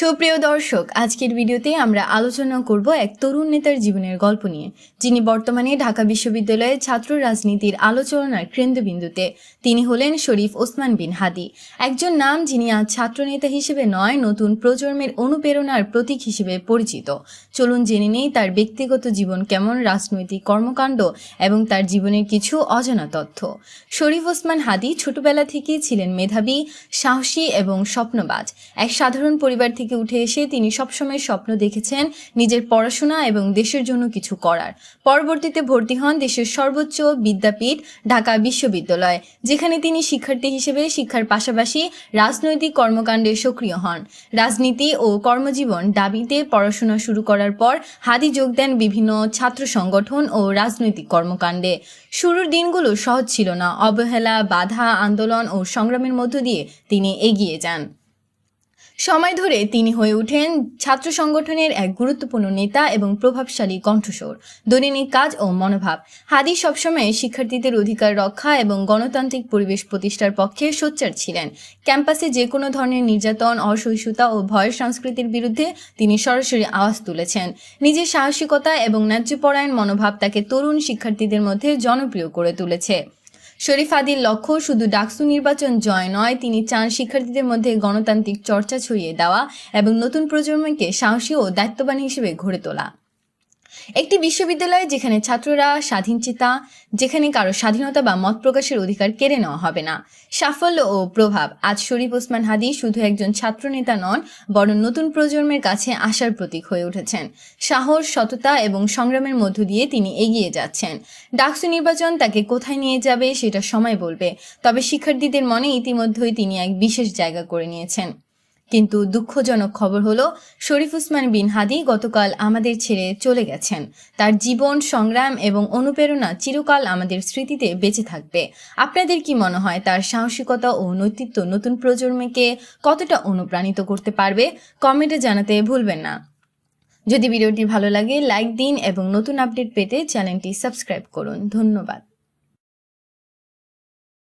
সুপ্রিয় দর্শক, আজকের ভিডিওতে আমরা আলোচনা করব এক তরুণ নেতার জীবনের গল্প নিয়ে। যিনি বর্তমানে ঢাকা বিশ্ববিদ্যালয়ের ছাত্র রাজনীতির আলোচনার কেন্দ্রবিন্দুতে। তিনি হলেন শরীফ ওসমান বিন হাদি। একজন নাম যিনি আজ ছাত্রনেতা হিসেবে নয়, নতুন প্রজন্মের অনুপ্রেরণার প্রতীক হিসেবে পরিচিত। চলুন জেনে নেই তার ব্যক্তিগত জীবন কেমন, রাজনৈতিক কর্মকাণ্ড এবং তার জীবনের কিছু অজানা তথ্য। শরীফ ওসমান হাদি ছোটবেলা থেকেই ছিলেন মেধাবী, সাহসী এবং স্বপ্নবাজ। এক সাধারণ পরিবার থেকে উঠে এসে তিনি সবসময় স্বপ্ন দেখেছেন নিজের পড়াশোনা এবং দেশের জন্য কিছু করার। পরবর্তীতে ভর্তি হন দেশের সর্বোচ্চ বিদ্যাপীঠ, ঢাকা বিশ্ববিদ্যালয়, যেখানে তিনি শিক্ষার্থী হিসেবে শিক্ষার পাশাপাশি রাজনৈতিক কর্মকাণ্ডে সক্রিয় হন। রাজনীতি ও কর্মজীবন দাবিতে পড়াশোনা শুরু করার পর হাদি যোগ দেন বিভিন্ন ছাত্র সংগঠন ও রাজনৈতিক কর্মকাণ্ডে। শুরুর দিনগুলো সহজ ছিল না। অবহেলা, বাধা, আন্দোলন ও সংগ্রামের মধ্য দিয়ে তিনি এগিয়ে যান। সময় ধরে তিনি হয়ে ওঠেন ছাত্র সংগঠনের এক গুরুত্বপূর্ণ নেতা এবং প্রভাবশালী কণ্ঠস্বর দৈনিক কাজ ও মনোভাব। হাদি সবসময় শিক্ষার্থীদের অধিকার রক্ষা এবং গণতান্ত্রিক পরিবেশ প্রতিষ্ঠার পক্ষে সোচ্চার ছিলেন। ক্যাম্পাসে যে কোনো ধরনের নির্যাতন, অসহিষ্ণুতা ও ভয় সংস্কৃতির বিরুদ্ধে তিনি সরাসরি আওয়াজ তুলেছেন। নিজের সাহসিকতা এবং ন্যায্যপরায়ণ মনোভাব তাকে তরুণ শিক্ষার্থীদের মধ্যে জনপ্রিয় করে তুলেছে। শরীফ আদির লক্ষ্য শুধু ডাকসু নির্বাচন জয় নয়, তিনি চান শিক্ষার্থীদের মধ্যে গণতান্ত্রিক চর্চা ছড়িয়ে দেওয়া এবং নতুন প্রজন্মকে সাহসী ও দায়িত্ববান হিসেবে গড়ে তোলা। একটি বিশ্ববিদ্যালয়ে যেখানে ছাত্ররা স্বাধীনচেতা যেখানে কারও স্বাধীনতা বা মত প্রকাশের অধিকার কেড়ে নেওয়া হবে না। সাফল্য ও প্রভাব। আজ শরীফ ওসমান হাদি শুধু একজন ছাত্রনেতা নন, বরং নতুন প্রজন্মের কাছে আশার প্রতীক হয়ে উঠেছেন। সাহস, সততা এবং সংগ্রামের মধ্য দিয়ে তিনি এগিয়ে যাচ্ছেন। ডাকসু নির্বাচন তাকে কোথায় নিয়ে যাবে সেটা সময় বলবে, তবে শিক্ষার্থীদের মনে ইতিমধ্যেই তিনি এক বিশেষ জায়গা করে নিয়েছেন। কিন্তু দুঃখজনক খবর হলো, শরীফ উসমান বিন হাদি গতকাল আমাদের ছেড়ে চলে গেছেন। তার জীবন, সংগ্রাম এবং অনুপ্রেরণা চিরকাল আমাদের স্মৃতিতে বেঁচে থাকবে। আপনাদের কি মনে হয় তার সাহসিকতা ও নৈতিত্ব নতুন প্রজন্মকে কতটা অনুপ্রাণিত করতে পারবে? কমেন্টে জানাতে ভুলবেন না। যদি ভিডিওটি ভালো লাগে, লাইক দিন এবং নতুন আপডেট পেতে চ্যানেলটি সাবস্ক্রাইব করুন। ধন্যবাদ।